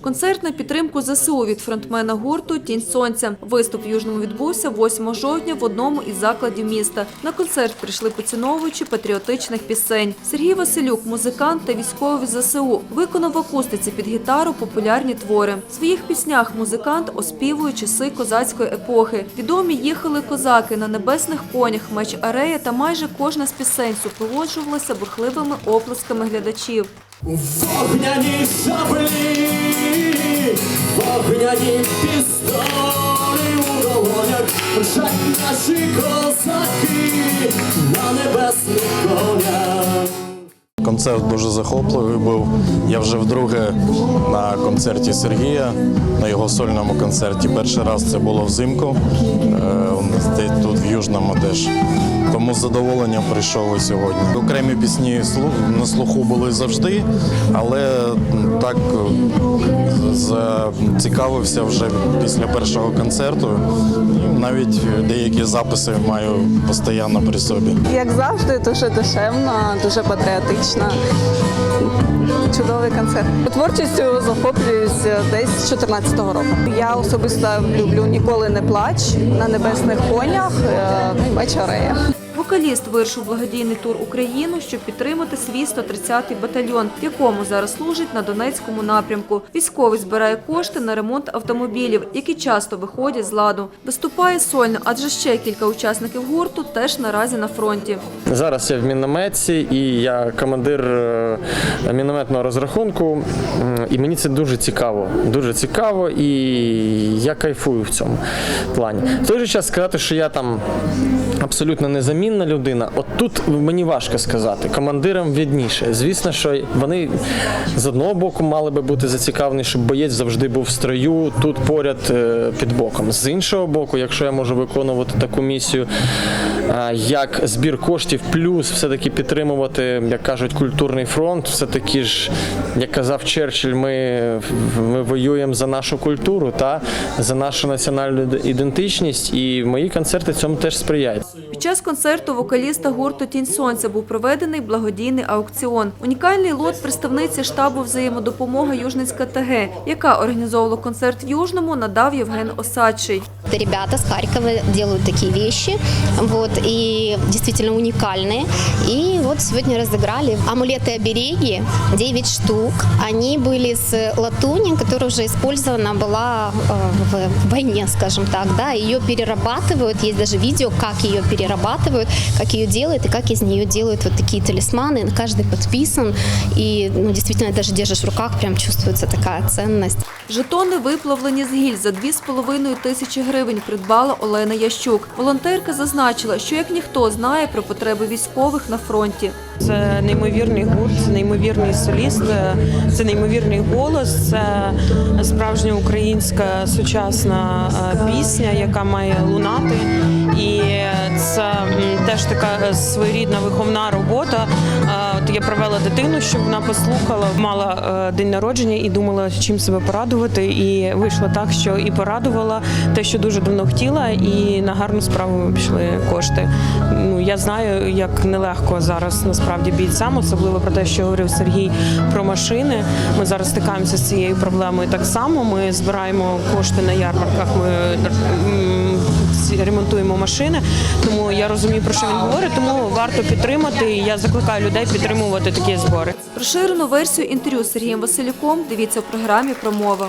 Концерт на підтримку ЗСУ від фронтмена гурту Тінь сонця. Виступ в Южному відбувся 8 жовтня в одному із закладів міста. На концерт прийшли поціновувачі патріотичних пісень. Сергій Василюк, музикант та військовий ЗСУ, виконав в акустиці під гітару популярні твори. В своїх піснях музикант оспівує часи козацької епохи. Відомі їхали козаки на небесних конях, меч арея та майже кожна з пісень супроводжувалася бурхливими оплесками глядачів. Вогняні шаблі, вогняні пістолі у долонях, жать наші козаки на небесних конях. Концерт дуже захопливий був. Я вже вдруге на концерті Сергія, на його сольному концерті. Перший раз це було взимку, е, тут в Южному теж. Тому з задоволенням прийшов і сьогодні. Окремі пісні на слуху були завжди, але так е, зацікавився вже після першого концерту. Навіть деякі записи маю постійно при собі. Як завжди, дуже душевно, дуже патріотично. Чудовий концерт. Творчістю захоплююсь десь з 14-го року. Я особисто люблю ніколи не плач на небесних конях. е, Ну і меч Арея. Вокаліст вирушив благодійний тур Україну, щоб підтримати свій 130-й батальйон, в якому зараз служить на Донецькому напрямку. Військовий збирає кошти на ремонт автомобілів, які часто виходять з ладу. Виступає сольно, адже ще кілька учасників гурту теж наразі на фронті. Зараз я в мінометці і я командир е, мінометного розрахунку. І мені це дуже цікаво. Дуже цікаво, і я кайфую в цьому плані. В той же час сказати, що я там абсолютно незамінна людина. От тут мені важко сказати. Командирам відніше. Звісно, що вони з одного боку мали би бути зацікавлені, щоб боєць завжди був в строю тут поряд е, під боком. З іншого боку, якщо я можу виконувати таку місію, як збір коштів, плюс все-таки підтримувати, як кажуть, культурний фронт, все-таки ж, як казав Черчилль, ми, ми воюємо за нашу культуру та за нашу національну ідентичність, і мої концерти цьому теж сприяють. Час концерту вокаліста гурту Тінь сонця був проведений благодійний аукціон. Унікальний лот представниці штабу взаємодопомога Южницька ТГ, яка організовувала концерт в Южному, надав Євген Осадчий Это ребята с Харькова делают такие вещи, вот, и действительно уникальные. И вот сегодня разыграли амулеты-обереги, 9 штук. Они были с латуни, которая уже использована была э, в войне, скажем так, да, ее перерабатывают, есть даже видео, как ее перерабатывают, как ее делают и как из нее делают вот такие талисманы, каждый подписан, и, ну, действительно, даже держишь в руках, прям чувствуется такая ценность. Жетони, виплавлені з гіль за 2,5 тисячі гривень, придбала Олена Ящук. Волонтерка зазначила, що як ніхто знає про потреби військових на фронті. Це неймовірний гурт, це неймовірний соліст, е, це неймовірний голос, це справжня українська сучасна е, пісня, яка має лунати. І це теж така своєрідна виховна робота. Я привела дитину, щоб вона послухала, мала е, день народження і думала, чим себе порадувати. І вийшло так, що і порадувала те, що дуже давно хотіла, і на гарну справу пішли кошти. Ну я знаю, як нелегко зараз насправді бійцям, особливо про те, що говорив Сергій про машини. Ми зараз стикаємося з цією проблемою так само. Ми збираємо кошти на ярмарках. Ми ремонтуємо машини. Тому я розумію, про що він говорить. Тому варто підтримати. І я закликаю людей підтримувати такі збори. Розширену версію інтерв'ю з Сергієм Василюком дивіться в програмі «Промова».